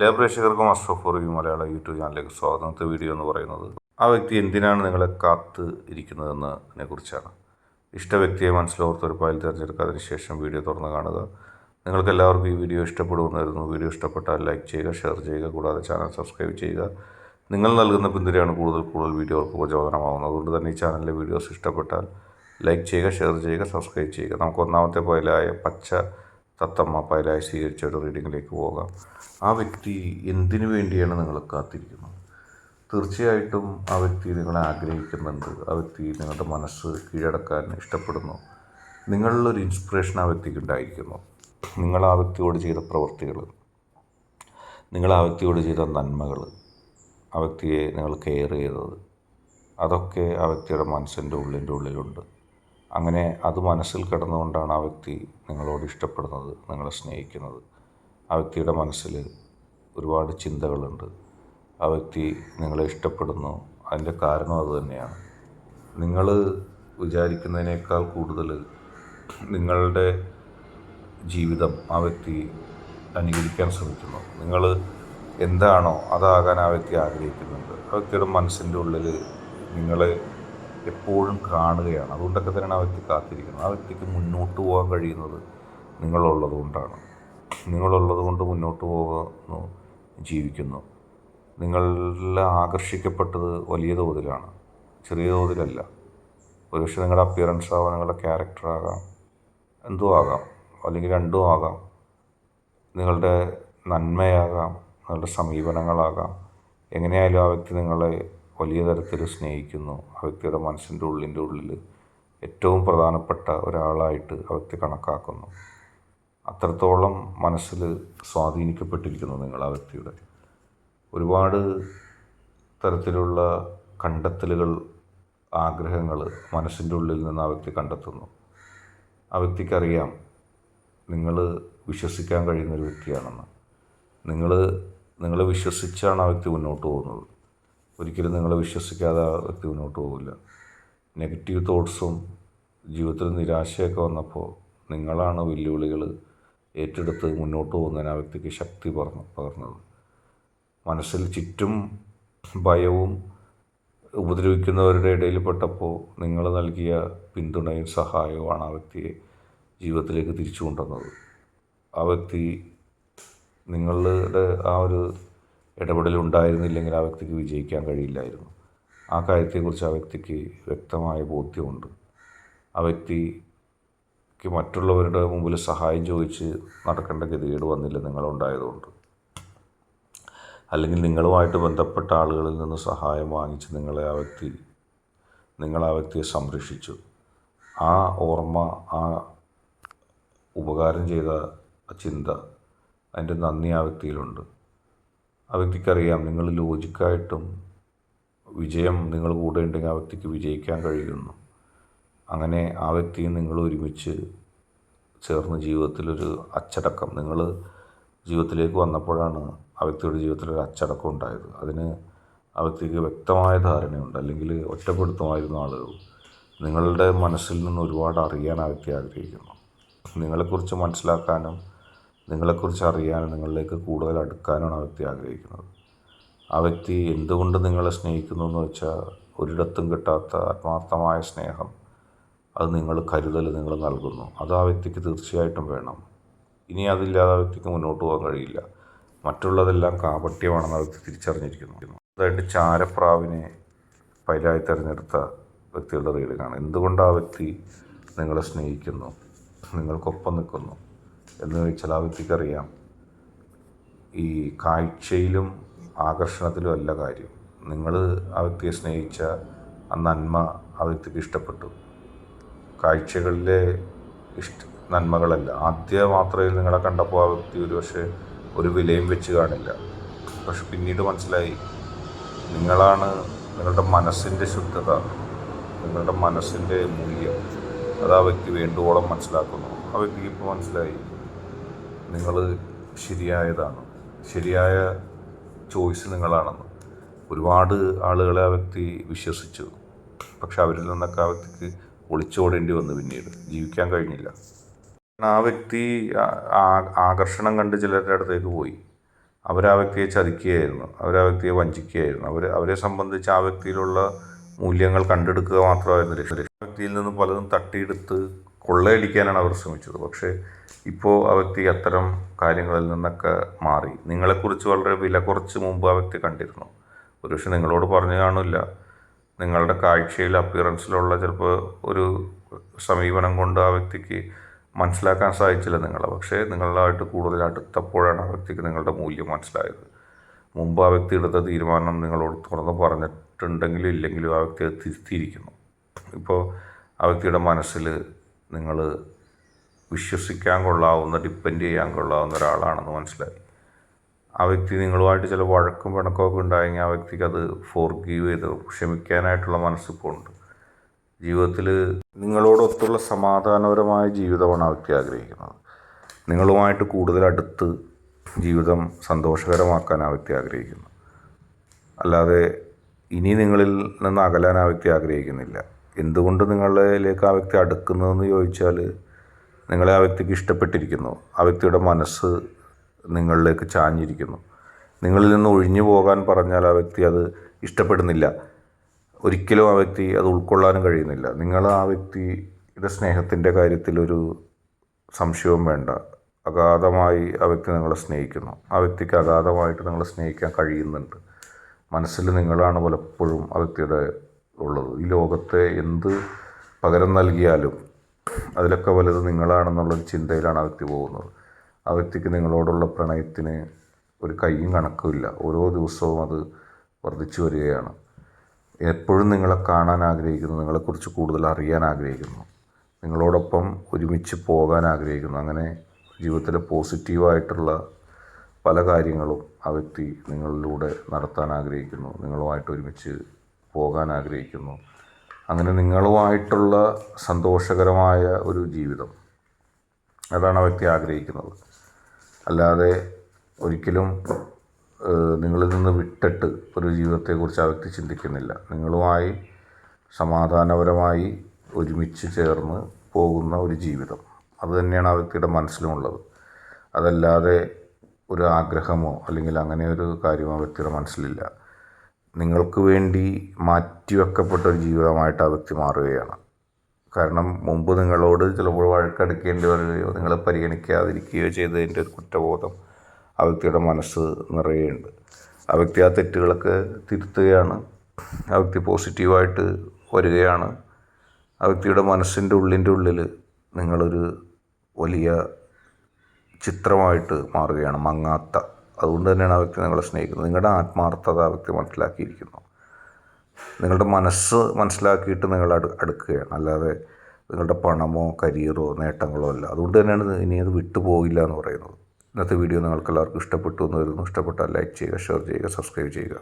എല്ലാ പ്രേക്ഷകർക്കും മലയാള യൂട്യൂബ് ചാനലിലേക്ക് സ്വാഗതം. വീഡിയോ എന്ന് പറയുന്നത് ആ വ്യക്തി എന്തിനാണ് നിങ്ങളെ കാത്ത് ഇരിക്കുന്നതെന്നതിനെ കുറിച്ചാണ്. ഇഷ്ട വ്യക്തിയെ മനസ്സിലോർത്ത് ഒരു ഫയൽ തിരഞ്ഞെടുക്കുക ശേഷം വീഡിയോ തുറന്ന് കാണുക. നിങ്ങൾക്ക് എല്ലാവർക്കും ഈ വീഡിയോ ഇഷ്ടപ്പെടുമെന്നായിരുന്നു. വീഡിയോ ഇഷ്ടപ്പെട്ടാൽ ലൈക്ക് ചെയ്യുക ഷെയർ ചെയ്യുക കൂടാതെ ചാനൽ സബ്സ്ക്രൈബ് ചെയ്യുക. നിങ്ങൾ നൽകുന്ന പിന്തുണയാണ് കൂടുതൽ കൂടുതൽ വീഡിയോകൾക്ക് പ്രചോദനമാകുന്നത് അതുകൊണ്ട് തന്നെ ഈ ചാനലിലെ വീഡിയോസ് ഇഷ്ടപ്പെട്ടാൽ ലൈക്ക് ചെയ്യുക ഷെയർ ചെയ്യുക സബ്സ്ക്രൈബ് ചെയ്യുക. നമുക്ക് ഒന്നാമത്തെ ഫയലായ പച്ച തത്തമ്മ പൈലായി സ്വീകരിച്ച ഒരു റീഡിങ്ങിലേക്ക് പോകാം. ആ വ്യക്തി എന്തിനു വേണ്ടിയാണ് നിങ്ങൾ കാത്തിരിക്കുന്നത്? തീർച്ചയായിട്ടും ആ വ്യക്തി നിങ്ങളെ ആഗ്രഹിക്കുന്നുണ്ട്. ആ വ്യക്തി നിങ്ങളുടെ മനസ്സ് കീഴടക്കാൻ ഇഷ്ടപ്പെടുന്നു. നിങ്ങളിലൊരു ഇൻസ്പിറേഷൻ ആ വ്യക്തിക്ക് ഉണ്ടായിരിക്കുന്നു. നിങ്ങൾ ആ വ്യക്തിയോട് ചെയ്ത പ്രവൃത്തികൾ നിങ്ങൾ ആ വ്യക്തിയോട് ചെയ്ത നന്മകൾ ആ വ്യക്തിയെ നിങ്ങൾ കെയർ ചെയ്തത് അതൊക്കെ ആ വ്യക്തിയുടെ മനസ്സിന്റെ ഉള്ളിന്റെ ഉള്ളിലുണ്ട്. അങ്ങനെ അത് മനസ്സിൽ കിടന്നുകൊണ്ടാണ് ആ വ്യക്തി നിങ്ങളോട് ഇഷ്ടപ്പെടുന്നത് നിങ്ങളെ സ്നേഹിക്കുന്നത്. ആ വ്യക്തിയുടെ മനസ്സിൽ ഒരുപാട് ചിന്തകളുണ്ട്. ആ വ്യക്തി നിങ്ങളെ ഇഷ്ടപ്പെടുന്നു. അതിന്റെ കാരണം അതുതന്നെയാണ് നിങ്ങൾ വിചാരിക്കുന്നതിനേക്കാൾ കൂടുതൽ നിങ്ങളുടെ ജീവിതം ആ വ്യക്തി അനുകരിക്കാൻ ശ്രമിക്കുന്നു. നിങ്ങൾ എന്താണോ അതാകാൻ ആ വ്യക്തി ആഗ്രഹിക്കുന്നുണ്ട്. ആ വ്യക്തിയുടെ മനസ്സിന്റെ ഉള്ളിൽ നിങ്ങളെ എപ്പോഴും കാണുകയാണ്. അതുകൊണ്ടൊക്കെ തന്നെയാണ് ആ വ്യക്തി കാത്തിരിക്കുന്നത്. ആ വ്യക്തിക്ക് മുന്നോട്ട് പോകാൻ കഴിയുന്നത് നിങ്ങളുള്ളത് കൊണ്ടാണ്. നിങ്ങളുള്ളത് കൊണ്ട് മുന്നോട്ട് പോകുന്നു ജീവിക്കുന്നു. നിങ്ങളിൽ ആകർഷിക്കപ്പെട്ടത് വലിയ തോതിലാണ്. ചെറിയ തോതിലല്ല. ഒരുപക്ഷെ നിങ്ങളുടെ അപ്പിയറൻസ് ആവാം നിങ്ങളുടെ ക്യാരക്ടർ ആകാം എന്തോ ആകാം അല്ലെങ്കിൽ രണ്ടും ആകാം. നിങ്ങളുടെ നന്മയാകാം നിങ്ങളുടെ സമീപനങ്ങളാകാം. എങ്ങനെയായാലും ആ വ്യക്തി നിങ്ങളെ വലിയ തരത്തിൽ സ്നേഹിക്കുന്നു. ആ വ്യക്തിയുടെ മനസ്സിന്റെ ഉള്ളിന്റെ ഉള്ളിൽ ഏറ്റവും പ്രധാനപ്പെട്ട ഒരാളായിട്ട് ആ വ്യക്തി കണക്കാക്കുന്നു. അത്രത്തോളം മനസ്സിൽ സ്വാധീനിക്കപ്പെട്ടിരിക്കുന്നു നിങ്ങൾ ആ വ്യക്തിയുടെ. ഒരുപാട് തരത്തിലുള്ള കണ്ടെത്തലുകൾ ആഗ്രഹങ്ങൾ മനസ്സിന്റെ ഉള്ളിൽ നിന്ന് ആ വ്യക്തി കണ്ടെത്തുന്നു. ആ വ്യക്തിക്കറിയാം നിങ്ങൾ വിശ്വസിക്കാൻ കഴിയുന്ന ഒരു വ്യക്തിയാണെന്ന്. നിങ്ങൾ നിങ്ങളെ വിശ്വസിച്ചാണ് ആ വ്യക്തി മുന്നോട്ട് പോകുന്നത്. ഒരിക്കലും നിങ്ങളെ വിശ്വസിക്കാതെ വ്യക്തി മുന്നോട്ട് പോകില്ല നെഗറ്റീവ് തോട്ട്സും ജീവിതത്തിൽ നിരാശയൊക്കെ വന്നപ്പോൾ നിങ്ങളാണ് വെല്ലുവിളികൾ ഏറ്റെടുത്ത് മുന്നോട്ട് പോകുന്നതിന് ആ വ്യക്തിക്ക് ശക്തി പറഞ്ഞു പകർന്നത്. മനസ്സിൽ ചുറ്റും ഭയവും ഉപദ്രവിക്കുന്നവരുടെ ഇടയിൽ പെട്ടപ്പോൾ നിങ്ങൾ നൽകിയ പിന്തുണയും സഹായവുമാണ് ആ വ്യക്തിയെ ജീവിതത്തിലേക്ക് തിരിച്ചു കൊണ്ടുവന്നത്. ആ വ്യക്തി നിങ്ങളുടെ ആ ഒരു ഇടപെടൽ ഉണ്ടായിരുന്നില്ലെങ്കിൽ ആ വ്യക്തിക്ക് വിജയിക്കാൻ കഴിയില്ലായിരുന്നു. ആ കാര്യത്തെക്കുറിച്ച് ആ വ്യക്തിക്ക് വ്യക്തമായ ബോധ്യമുണ്ട്. ആ വ്യക്തിക്ക് മറ്റുള്ളവരുടെ മുമ്പിൽ സഹായം ചോദിച്ച് നടക്കേണ്ട ഗതികേട് വന്നില്ല നിങ്ങളുണ്ടായതുകൊണ്ട്. അല്ലെങ്കിൽ നിങ്ങളുമായിട്ട് ബന്ധപ്പെട്ട ആളുകളിൽ നിന്ന് സഹായം വാങ്ങിച്ച് നിങ്ങളെ ആ വ്യക്തി നിങ്ങൾ ആ വ്യക്തിയെ സംരക്ഷിച്ചു. ആ ഓർമ്മ ആ ഉപകാരം ചെയ്ത ചിന്ത അതിന്റെ നന്ദി ആ വ്യക്തിയിലുണ്ട്. ആ വ്യക്തിക്കറിയാം നിങ്ങൾ ലോജിക്കായിട്ടും വിജയം നിങ്ങൾ കൂടെ ഉണ്ടെങ്കിൽ ആ വ്യക്തിക്ക് വിജയിക്കാൻ കഴിയുന്നു. അങ്ങനെ ആ വ്യക്തിയും നിങ്ങൾ ഒരുമിച്ച് ചേർന്ന് ജീവിതത്തിലൊരു അച്ചടക്കം. നിങ്ങൾ ജീവിതത്തിലേക്ക് വന്നപ്പോഴാണ് ആ വ്യക്തിയുടെ ജീവിതത്തിൽ ഒരു അച്ചടക്കം ഉണ്ടായത്. അതിന് ആ വ്യക്തിക്ക് വ്യക്തമായ ധാരണയുണ്ട്. അല്ലെങ്കിൽ ഒറ്റപ്പെടുത്തുമായിരുന്ന ആളുകൾ നിങ്ങളുടെ മനസ്സിൽ നിന്ന് ഒരുപാട് അറിയാൻ ആ വ്യക്തി ആഗ്രഹിക്കുന്നു. നിങ്ങളെക്കുറിച്ച് മനസ്സിലാക്കാനും നിങ്ങളെക്കുറിച്ച് അറിയാനും നിങ്ങളിലേക്ക് കൂടുതൽ അടുക്കാനാണ് ആ വ്യക്തി ആഗ്രഹിക്കുന്നത്. ആ വ്യക്തി എന്തുകൊണ്ട് നിങ്ങളെ സ്നേഹിക്കുന്നു എന്ന് വെച്ചാൽ ഒരിടത്തും കിട്ടാത്ത ആത്മാർത്ഥമായ സ്നേഹം അത് നിങ്ങൾ കരുതൽ നിങ്ങൾ നൽകുന്നു. അത് ആ വ്യക്തിക്ക് തീർച്ചയായിട്ടും വേണം. ഇനി അതില്ലാതെ ആ വ്യക്തിക്ക് മുന്നോട്ട് പോകാൻ കഴിയില്ല. മറ്റുള്ളതെല്ലാം കാപട്യമാണെന്ന് ആ വ്യക്തി തിരിച്ചറിഞ്ഞിരിക്കുന്നു. അതായത് ചാരപ്രാവിനെ പൈലായി തിരഞ്ഞെടുത്ത വ്യക്തികളുടെ റീഡിങ്ങാണ്. എന്തുകൊണ്ട് ആ വ്യക്തി നിങ്ങളെ സ്നേഹിക്കുന്നു? നിങ്ങൾക്കൊപ്പം നിൽക്കുന്നു. എന്ന് ചോദിച്ചാൽ ആ വ്യക്തിക്കറിയാം ഈ കാഴ്ചയിലും ആകർഷണത്തിലും അല്ല കാര്യം. നിങ്ങൾ ആ വ്യക്തിയെ സ്നേഹിച്ച ആ നന്മ ആ വ്യക്തിക്ക് ഇഷ്ടപ്പെട്ടു. കാഴ്ചകളിലെ ഇഷ്ട നന്മകളല്ല. ആദ്യ മാത്രയിൽ നിങ്ങളെ കണ്ടപ്പോൾ ആ വ്യക്തി ഒരു പക്ഷേ ഒരു വിലയും വെച്ച് കാണില്ല. പക്ഷെ പിന്നീട് മനസ്സിലായി നിങ്ങളാണ് നിങ്ങളുടെ മനസ്സിന്റെ ശുദ്ധത നിങ്ങളുടെ മനസ്സിന്റെ മൂല്യം. അത് ആ വ്യക്തി വേണ്ടുവോളം മനസ്സിലാക്കുന്നു. ആ വ്യക്തിക്ക് ഇപ്പോൾ മനസ്സിലായി. നിങ്ങൾ ശരിയായതാണ് ശരിയായ ചോയ്സ് നിങ്ങളാണെന്ന് ഒരുപാട് ആളുകളെ ആ വ്യക്തി വിശ്വസിച്ചു. പക്ഷെ അവരിൽ നിന്നൊക്കെ ആ വ്യക്തിക്ക് ഒളിച്ചോടേണ്ടി വന്നു പിന്നീട്. ജീവിക്കാൻ കഴിഞ്ഞില്ല. ആ വ്യക്തി ആകർഷണം കണ്ട് ചിലരുടെ അടുത്തേക്ക് പോയി. അവർ ആ വ്യക്തിയെ ചതിക്കുകയായിരുന്നു. അവർ ആ വ്യക്തിയെ വഞ്ചിക്കുകയായിരുന്നു. അവർ അവരെ സംബന്ധിച്ച് ആ വ്യക്തിയിലുള്ള മൂല്യങ്ങൾ കണ്ടെടുക്കുക മാത്രമായിരുന്നു ലക്ഷ്യം. വ്യക്തിയിൽ നിന്ന് പലതും തട്ടിയെടുത്ത് കൊള്ളയടിക്കാനാണ് അവർ ശ്രമിച്ചത്. പക്ഷേ ഇപ്പോൾ ആ വ്യക്തി അത്തരം കാര്യങ്ങളിൽ നിന്നൊക്കെ മാറി. നിങ്ങളെക്കുറിച്ച് വളരെ വില കുറച്ച് മുമ്പ് ആ വ്യക്തി കണ്ടിരുന്നു. ഒരുപക്ഷെ നിങ്ങളോട് പറഞ്ഞു കാണില്ല നിങ്ങളുടെ കാഴ്ചയിൽ അപ്പിയറൻസിലുള്ള ചിലപ്പോൾ ഒരു സമീപനം കൊണ്ട് ആ വ്യക്തിക്ക് മനസ്സിലാക്കാൻ സാധിച്ചില്ല നിങ്ങളെ. പക്ഷേ നിങ്ങളായിട്ട് കൂടുതൽ അടുത്തപ്പോഴാണ് ആ വ്യക്തിക്ക് നിങ്ങളുടെ മൂല്യം മനസ്സിലായത്. മുമ്പ് ആ വ്യക്തി എടുത്ത തീരുമാനം നിങ്ങളോട് തുറന്ന് പറഞ്ഞിട്ടുണ്ടെങ്കിലും ഇല്ലെങ്കിലും ആ വ്യക്തി തിരുത്തിയിരിക്കുന്നു. ഇപ്പോൾ ആ വ്യക്തിയുടെ മനസ്സിൽ നിങ്ങൾ വിശ്വസിക്കാൻ കൊള്ളാവുന്ന ഡിപ്പെൻഡ് ചെയ്യാൻ കൊള്ളാവുന്ന ഒരാളാണെന്ന് മനസ്സിലായി. ആ വ്യക്തി നിങ്ങളുമായിട്ട് ചില വഴക്കും പിണക്കമൊക്കെ ഉണ്ടായെങ്കിൽ ആ വ്യക്തിക്ക് അത് ഫോർഗീവ് ചെയ്ത് ക്ഷമിക്കാനായിട്ടുള്ള മനസ്സിപ്പോൾ ഉണ്ട്. ജീവിതത്തിൽ നിങ്ങളോടൊത്തുള്ള സമാധാനപരമായ ജീവിതമാണ് ആ വ്യക്തി ആഗ്രഹിക്കുന്നത്. നിങ്ങളുമായിട്ട് കൂടുതൽ അടുത്ത് ജീവിതം സന്തോഷകരമാക്കാൻ ആ വ്യക്തി ആഗ്രഹിക്കുന്നു. അല്ലാതെ ഇനി നിങ്ങളിൽ നിന്ന് അകലാൻ ആ വ്യക്തി ആഗ്രഹിക്കുന്നില്ല. എന്തുകൊണ്ട് നിങ്ങളിലേക്ക് ആ വ്യക്തി അടുക്കുന്നതെന്ന് ചോദിച്ചാൽ നിങ്ങളെ ആ വ്യക്തിക്ക് ഇഷ്ടപ്പെട്ടിരിക്കുന്നു. ആ വ്യക്തിയുടെ മനസ്സ് നിങ്ങളിലേക്ക് ചാഞ്ഞിരിക്കുന്നു. നിങ്ങളിൽ നിന്ന് ഒഴിഞ്ഞു പോകാൻ പറഞ്ഞാൽ ആ വ്യക്തി അത് ഇഷ്ടപ്പെടുന്നില്ല. ഒരിക്കലും ആ വ്യക്തി അത് ഉൾക്കൊള്ളാനും കഴിയുന്നില്ല. നിങ്ങൾ ആ വ്യക്തിയുടെ സ്നേഹത്തിന്റെ കാര്യത്തിലൊരു സംശയവും വേണ്ട. അഗാധമായി ആ വ്യക്തി നിങ്ങളെ സ്നേഹിക്കുന്നു. ആ വ്യക്തിക്ക് അഗാധമായിട്ട് നിങ്ങളെ സ്നേഹിക്കാൻ കഴിയുന്നുണ്ട്. മനസ്സിൽ നിങ്ങളാണ് പലപ്പോഴും ആ വ്യക്തിയുടെ ഉള്ളത്. ഈ ലോകത്തെ എന്ത് പകരം നൽകിയാലും അതിലൊക്കെ വലുത് നിങ്ങളാണെന്നുള്ളൊരു ചിന്തയിലാണ് ആ വ്യക്തി പോകുന്നത്. ആ വ്യക്തിക്ക് നിങ്ങളോടുള്ള പ്രണയത്തിന് ഒരു കൈയും കണക്കുമില്ല ഓരോ ദിവസവും അത് വർദ്ധിച്ചു വരികയാണ്. എപ്പോഴും നിങ്ങളെ കാണാൻ ആഗ്രഹിക്കുന്നു. നിങ്ങളെക്കുറിച്ച് കൂടുതൽ അറിയാൻ ആഗ്രഹിക്കുന്നു. നിങ്ങളോടൊപ്പം ഒരുമിച്ച് പോകാൻ ആഗ്രഹിക്കുന്നു. അങ്ങനെ ജീവിതത്തിലെ പോസിറ്റീവായിട്ടുള്ള പല കാര്യങ്ങളും ആ വ്യക്തി നിങ്ങളിലൂടെ നടത്താൻ ആഗ്രഹിക്കുന്നു. നിങ്ങളുമായിട്ട് ഒരുമിച്ച് പോകാൻ ആഗ്രഹിക്കുന്നു. അങ്ങനെ നിങ്ങളുമായിട്ടുള്ള സന്തോഷകരമായ ഒരു ജീവിതം. അതാണ് ആ വ്യക്തി ആഗ്രഹിക്കുന്നത്. അല്ലാതെ ഒരിക്കലും നിങ്ങളിൽ നിന്ന് വിട്ടിട്ട് ഒരു ജീവിതത്തെക്കുറിച്ച് ആ വ്യക്തി ചിന്തിക്കുന്നില്ല. നിങ്ങളുമായി സമാധാനപരമായി ഒരുമിച്ച് ചേർന്ന് പോകുന്ന ഒരു ജീവിതം. അത് തന്നെയാണ് ആ വ്യക്തിയുടെ മനസ്സിലുമുള്ളത് അതല്ലാതെ ഒരു ആഗ്രഹമോ അല്ലെങ്കിൽ അങ്ങനെ ഒരു കാര്യമോ ആ വ്യക്തിയുടെ മനസ്സിലില്ല. നിങ്ങൾക്ക് വേണ്ടി മാറ്റിവെക്കപ്പെട്ട ഒരു ജീവിതമായിട്ട് ആ വ്യക്തി മാറുകയാണ്. കാരണം മുമ്പ് നിങ്ങളോട് ചിലപ്പോൾ വഴക്കടുക്കേണ്ടി വരികയോ നിങ്ങളെ പരിഗണിക്കാതിരിക്കുകയോ ചെയ്തതിന്റെ ഒരു കുറ്റബോധം ആ വ്യക്തിയുടെ മനസ്സ് നിറയുണ്ട് ആ വ്യക്തി ആ തെറ്റുകളൊക്കെ തിരുത്തുകയാണ്. ആ വ്യക്തി പോസിറ്റീവായിട്ട് വരികയാണ്. ആ വ്യക്തിയുടെ മനസ്സിന്റെ ഉള്ളിന്റെ ഉള്ളിൽ നിങ്ങളൊരു വലിയ ചിത്രമായിട്ട് മാറുകയാണ്. മങ്ങാത്ത. അതുകൊണ്ട് തന്നെയാണ് ആ വ്യക്തി നിങ്ങളെ സ്നേഹിക്കുന്നത്. നിങ്ങളുടെ ആത്മാർത്ഥത ആ വ്യക്തി മനസ്സിലാക്കിയിരിക്കുന്നു. നിങ്ങളുടെ മനസ്സ് മനസ്സിലാക്കിയിട്ട് നിങ്ങൾ അടു അടുക്കുകയാണ്. അല്ലാതെ നിങ്ങളുടെ പണമോ കരിയറോ നേട്ടങ്ങളോ അല്ല. അതുകൊണ്ട് തന്നെയാണ് ഇനി അത് വിട്ടുപോകില്ല എന്ന് പറയുന്നത്. ഇന്നത്തെ വീഡിയോ നിങ്ങൾക്ക് എല്ലാവർക്കും ഇഷ്ടപ്പെട്ടു എന്ന് വരുന്നു ഇഷ്ടപ്പെട്ടാൽ ലൈക്ക് ചെയ്യുക ഷെയർ ചെയ്യുക സബ്സ്ക്രൈബ് ചെയ്യുക.